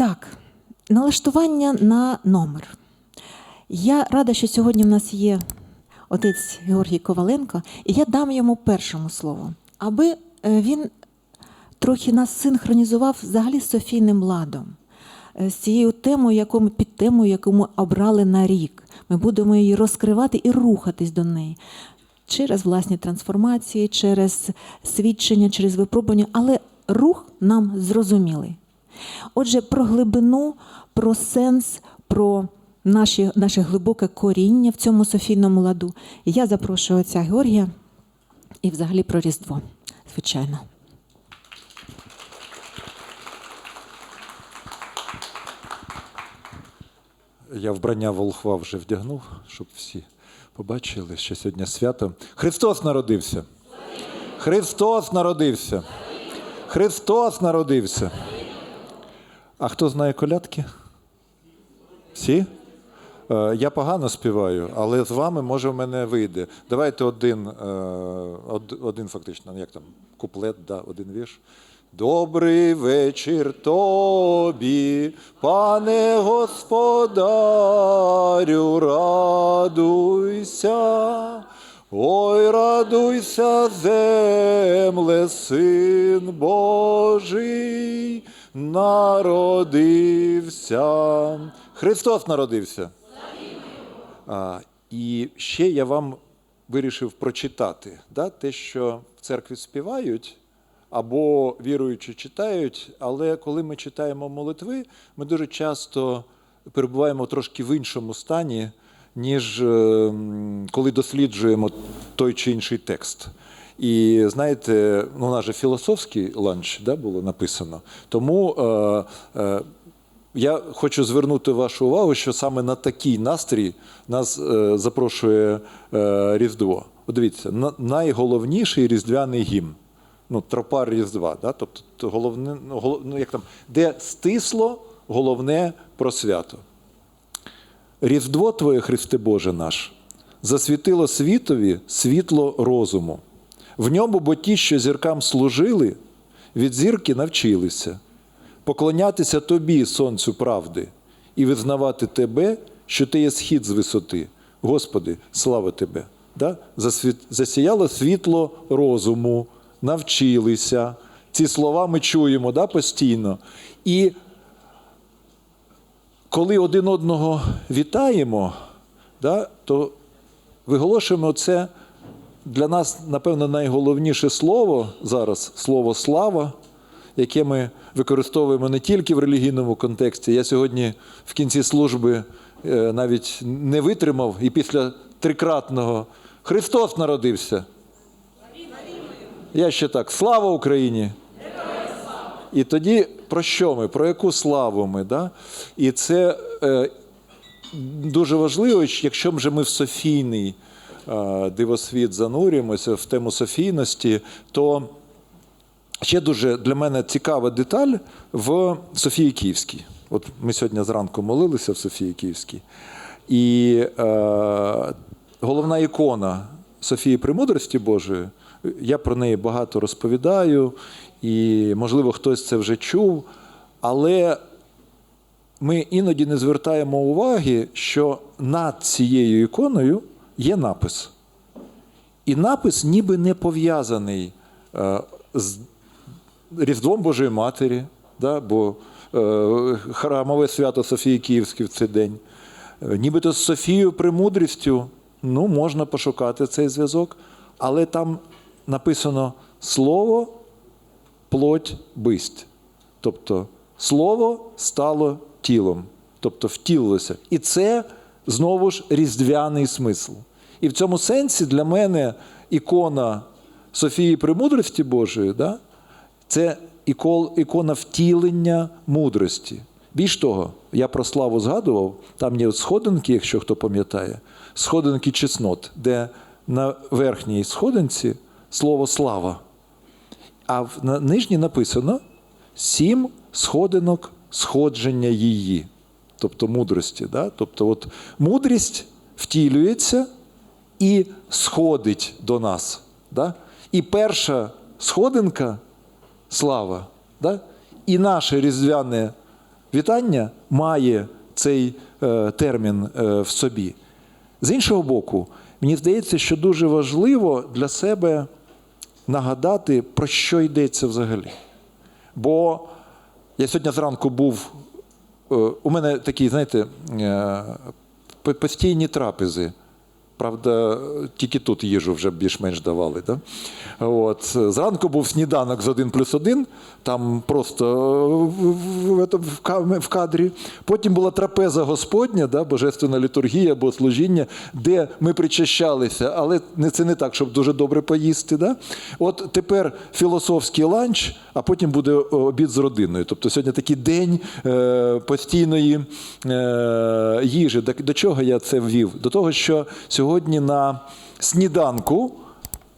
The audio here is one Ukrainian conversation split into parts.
Так, налаштування на номер. Я рада, що сьогодні в нас є отець Георгій Коваленко, і я дам йому першому слово, аби е, він трохи нас синхронізував взагалі з Софійним ладом, е, з цією темою, яку ми під темою, яку ми обрали на рік. Ми будемо її розкривати і рухатись до неї через власні трансформації, через свідчення, через випробування, але рух нам зрозумілий. Отже, про глибину, про сенс, про наші, наше глибоке коріння в цьому Софійному ладу. Я запрошую отця Георгія і взагалі про Різдво, звичайно. Я вбрання волхва вже вдягнув, щоб всі побачили, що сьогодні свято. Христос народився. Христос народився. Христос народився. А хто знає колядки? Всі? Е, Я погано співаю, але з вами може в мене вийде. Давайте один, е, один фактично, як там, куплет, да, один вірш. Добрий вечір тобі, пане господарю, радуйся, ой, радуйся, земле, син Божий, народився. Христос народився. А, і ще я вам вирішив прочитати да, те, що в церкві співають, або віруючи читають, але коли ми читаємо молитви, ми дуже часто перебуваємо трошки в іншому стані, ніж е, коли досліджуємо той чи інший текст. І знаєте, ну, у нас же філософський ланч да, було написано. Тому е, е, я хочу звернути вашу увагу, що саме на такий настрій нас е, запрошує е, Різдво. Дивіться, на, найголовніший різдвяний гімн. Ну, тропар Різдва, да? тобто головне, ну, ну, як там, де стисло головне про свято. Різдво Твоє, Христе Боже наш, засвітило світові світло розуму. В ньому бо ті, що зіркам служили, від зірки навчилися поклонятися Тобі, Сонцю правди, і визнавати Тебе, що Ти є схід з висоти. Господи, слава Тебе! Да? Засіяло світло розуму, навчилися. Ці слова ми чуємо да, постійно. І коли один одного вітаємо, да, то виголошуємо це для нас, напевно, найголовніше слово зараз слово слава, яке ми використовуємо не тільки в релігійному контексті. Я сьогодні в кінці служби е, навіть не витримав і після трикратного Христос народився. Я ще так, слава Україні! І тоді про що ми? Про яку славу ми? Да? І це е, дуже важливо, якщо вже ми в Софійний дивосвіт занурюємося в тему Софійності, то ще дуже для мене цікава деталь в Софії Київській. От ми сьогодні зранку молилися в Софії Київській. І е, головна ікона Софії Премудрості Божої, я про неї багато розповідаю, і, можливо, хтось це вже чув, але ми іноді не звертаємо уваги, що над цією іконою є напис. І напис ніби не пов'язаний е, з Різдвом Божої Матері, да, бо е, храмове свято Софії Київської в цей день. Е, Нібито з Софією Премудрістю, ну, можна пошукати цей зв'язок, але там написано слово, плоть, бисть. Тобто слово стало тілом, тобто втілилося. І це знову ж різдвяний смисл. І в цьому сенсі для мене ікона Софії Премудрості Божої, да, це ікона втілення мудрості. Більш того, я про славу згадував, там є сходинки, якщо хто пам'ятає, сходинки чеснот, де на верхній сходинці слово слава. А на нижній написано сім сходинок сходження її, тобто мудрості. Да? Тобто, от мудрість втілюється і сходить до нас. Да? І перша сходинка слава, да? і наше різдвяне вітання має цей е, термін е, в собі. З іншого боку, мені здається, що дуже важливо для себе нагадати, про що йдеться взагалі. Бо я сьогодні зранку був. е, У мене такі, знаєте, е, постійні трапези. Правда, тільки тут їжу вже більш-менш давали. Да? От. Зранку був сніданок з 1 плюс 1, там просто е, в, в, в, в ка- в кадрі. Потім була трапеза Господня, да? божественна літургія або служіння, де ми причащалися, але це не так, щоб дуже добре поїсти. Да? От тепер філософський ланч, а потім буде обід з родиною. Тобто сьогодні такий день е, постійної е, їжі. До чого я це ввів? До того, що сьогодні на сніданку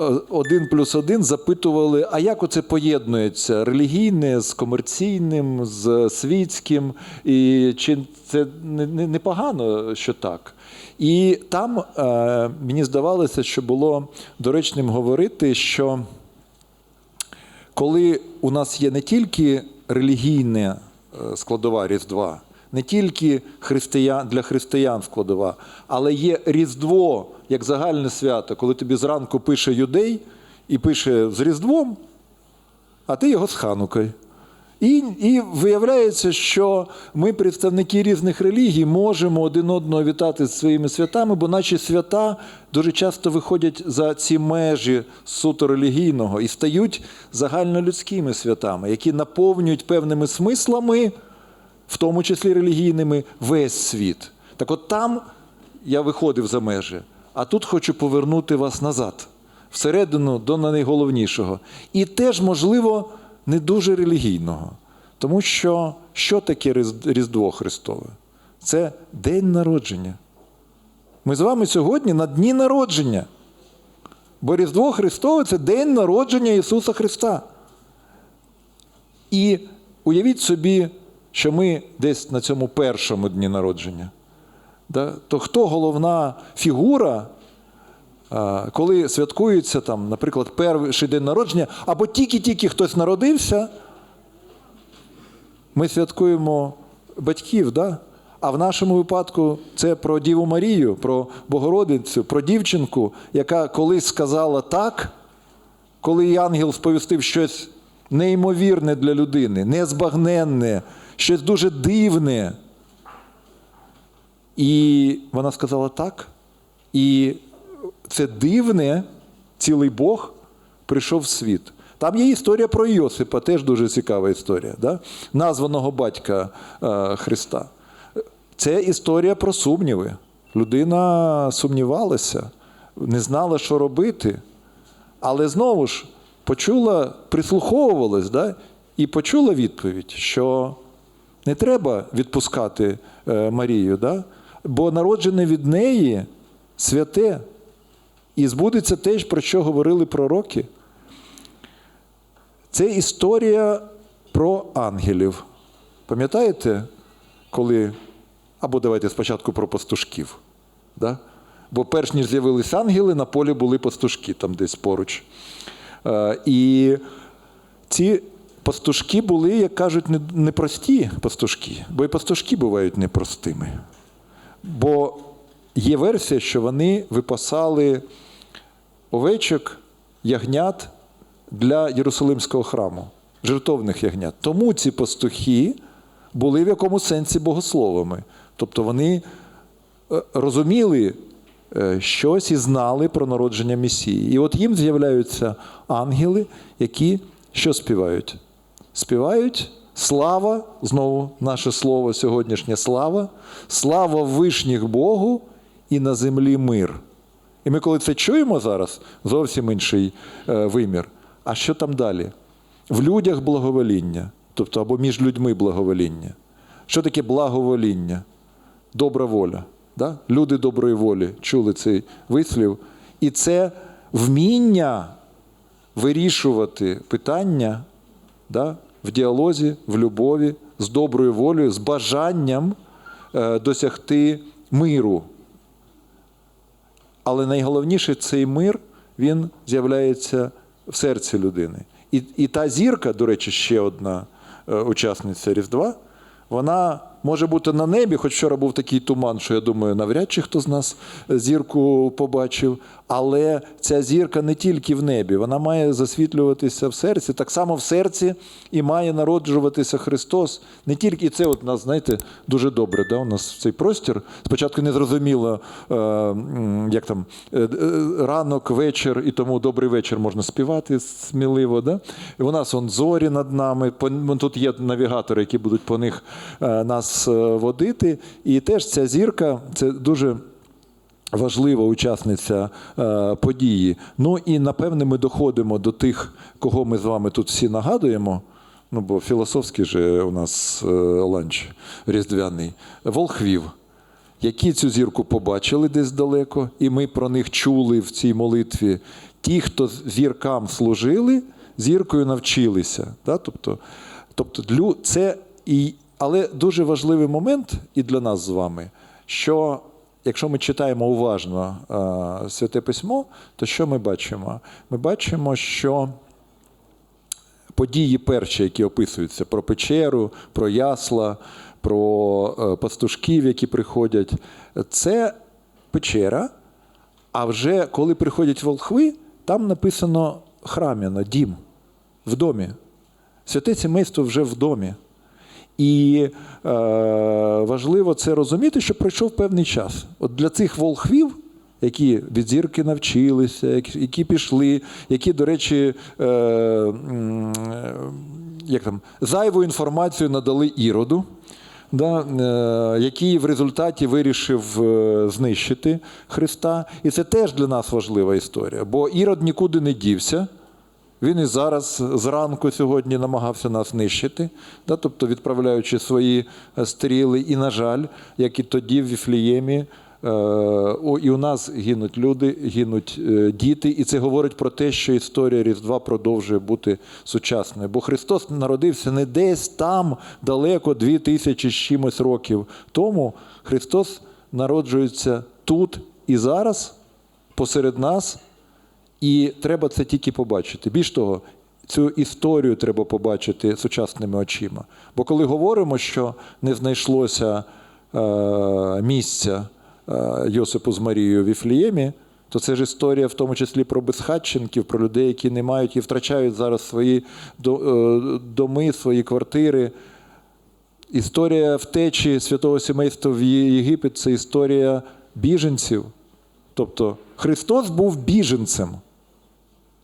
е, один плюс один запитували, а як оце поєднується релігійне з комерційним, з світським, і чи це не, не, не погано, що так? І там е, мені здавалося, що було доречним говорити, що коли у нас є не тільки релігійна е, складова Різдва, не тільки християн, для християн складова, але є Різдво як загальне свято, коли тобі зранку пише юдей і пише з Різдвом, а ти його з Ханукою. І, і виявляється, що ми, представники різних релігій, можемо один одного вітати з своїми святами, бо наші свята дуже часто виходять за ці межі суто релігійного і стають загальнолюдськими святами, які наповнюють певними смислами, в тому числі релігійними, весь світ. Так от там я виходив за межі, а тут хочу повернути вас назад, всередину до найголовнішого. І теж, можливо, не дуже релігійного. Тому що що таке Різдво Христове? Це день народження. Ми з вами сьогодні на дні народження. Бо Різдво Христове це день народження Ісуса Христа. І уявіть собі, що ми десь на цьому першому дні народження. Да? То хто головна фігура, коли святкується, там, наприклад, перший день народження, або тільки-тільки хтось народився, ми святкуємо батьків, да? а в нашому випадку це про Діву Марію, про Богородицю, про дівчинку, яка колись сказала так, коли ангел сповістив щось неймовірне для людини, незбагненне, щось дуже дивне. І вона сказала так. І це дивне, цілий Бог прийшов в світ. Там є історія про Йосипа, теж дуже цікава історія, да? названого батька е, Христа. Це історія про сумніви. Людина сумнівалася, не знала, що робити. Але знову ж почула, прислуховувалась, да? і почула відповідь, що не треба відпускати е, Марію, да? бо народжене від неї святе. І збудеться те, про що говорили пророки. Це історія про ангелів. Пам'ятаєте, коли. Або давайте спочатку про пастушків. Да? Бо перш ніж з'явилися ангели, на полі були пастушки там десь поруч. Е, І ці пастушки були, як кажуть, непрості пастушки, бо і пастушки бувають непростими. Бо є версія, що вони випасали овечок, ягнят для Єрусалимського храму, жертовних ягнят. Тому ці пастухи були в якому сенсі богословами. Тобто вони е, розуміли е, щось і знали про народження Месії. І от їм з'являються ангели, які що співають? Співають слава, знову наше слово сьогоднішнє слава, слава вишніх Богу і на землі мир. І ми, коли це чуємо зараз, зовсім інший е, вимір. А що там далі? В людях благовоління, тобто або між людьми благовоління. Що таке благовоління? Добра воля. Да? Люди доброї волі чули цей вислів. І це вміння вирішувати питання да? В діалозі, в любові, з доброю волею, з бажанням е, досягти миру. Але найголовніше цей мир він з'являється в серці людини. І, і та зірка, до речі, ще одна е, учасниця Різдва, Вона може бути на небі, хоч вчора був такий туман, що я думаю, навряд чи хто з нас зірку побачив. Але ця зірка не тільки в небі, вона має засвітлюватися в серці. Так само в серці і має народжуватися Христос. Не тільки і це, от нас, знаєте, дуже добре. Да? У нас цей простір. Спочатку не зрозуміло, е, як там е, е, ранок, вечір, і тому добрий вечір можна співати сміливо. Да? І у нас он зорі над нами. Тут є навігатори, які будуть по них е, нас е, водити. І теж ця зірка це дуже. Важлива учасниця е, події. Ну і напевне ми доходимо до тих, кого ми з вами тут всі нагадуємо. Ну, бо філософський же у нас е, ланч різдвяний, волхвів, які цю зірку побачили десь далеко, і ми про них чули в цій молитві. Ті, хто зіркам служили, зіркою навчилися. Да? Тобто, тобто це і, але дуже важливий момент і для нас з вами, що якщо ми читаємо уважно е, Святе Письмо, то що ми бачимо? Ми бачимо, що події перші, які описуються про печеру, про ясла, про е, пастушків, які приходять, це печера. А вже коли приходять волхви, там написано храм'яно, дім в домі. Святе сімейство вже в домі. І е, важливо це розуміти, що пройшов певний час. От для цих волхвів, які від зірки навчилися, які, пішли, які, до речі, е, як там, зайву інформацію надали іроду. Да, е, який в результаті вирішив е, знищити Христа. І це теж для нас важлива історія, бо Ірод нікуди не дівся. Він і зараз зранку сьогодні намагався нас нищити, да, тобто відправляючи свої е, стріли. І, на жаль, як і тоді в Віфліємі, е, і у нас гинуть люди, гинуть е, діти, і це говорить про те, що історія Різдва продовжує бути сучасною. Бо Христос народився не десь там далеко, дві тисячі з чимось років тому. Христос народжується тут і зараз, посеред нас. І треба це тільки побачити. Більш того, цю історію треба побачити сучасними очима. Бо коли говоримо, що не знайшлося е, місця е, Йосипу з Марією в Віфліємі, то це ж історія в тому числі про безхатченків, про людей, які не мають і втрачають зараз свої е, доми, свої квартири. Історія втечі святого сімейства в Єгипет це історія біженців. Тобто Христос був біженцем.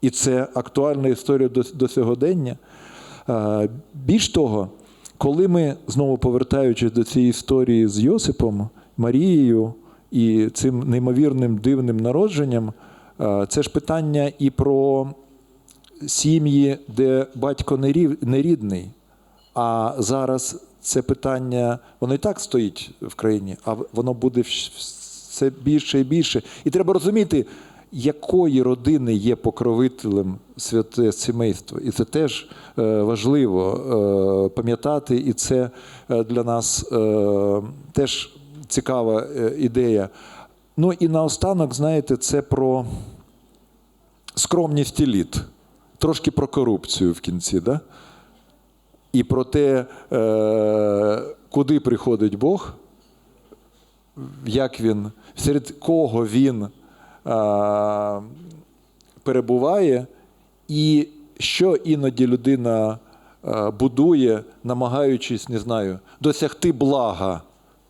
І це актуальна історія до, до сьогодення. Е, Більш того, коли ми знову повертаючись до цієї історії з Йосипом, Марією і цим неймовірним дивним народженням, е, це ж питання і про сім'ї, де батько не рідний. А зараз це питання, воно і так стоїть в країні, а воно буде все більше і більше. І треба розуміти, якої родини є покровителем святе сімейство. І це теж е, важливо е, пам'ятати, і це е, для нас теж цікава ідея. Ну і наостанок, знаєте, це про скромність еліт, трошки про корупцію в кінці. Да? І про те, куди приходить Бог, як він, серед кого він перебуває, і що іноді людина е, будує, намагаючись, не знаю, досягти блага,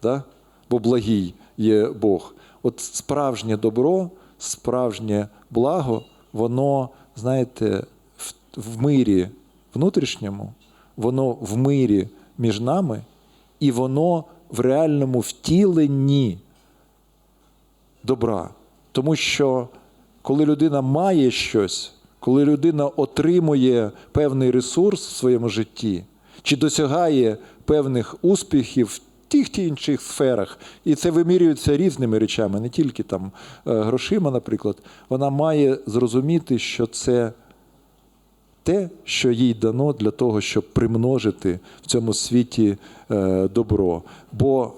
да? бо благий є Бог. От справжнє добро, справжнє благо, воно, знаєте, в, в мирі внутрішньому, воно в мирі між нами, і воно в реальному втіленні добра. Тому що коли людина має щось, коли людина отримує певний ресурс в своєму житті, чи досягає певних успіхів в тих чи інших сферах, і це вимірюється різними речами, не тільки там е, грошима, наприклад, вона має зрозуміти, що це те, що їй дано для того, щоб примножити в цьому світі е, добро. Бо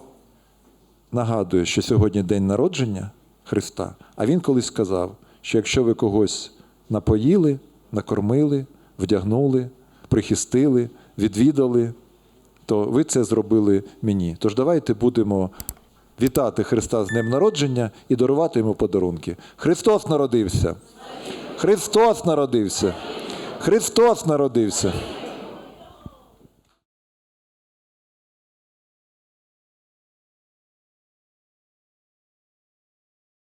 нагадую, що сьогодні день народження Христа, а Він колись сказав, що якщо ви когось напоїли, накормили, вдягнули, прихистили, відвідали, то ви це зробили мені. Тож давайте будемо вітати Христа з Днем народження і дарувати йому подарунки. Христос народився! Христос народився! Христос народився!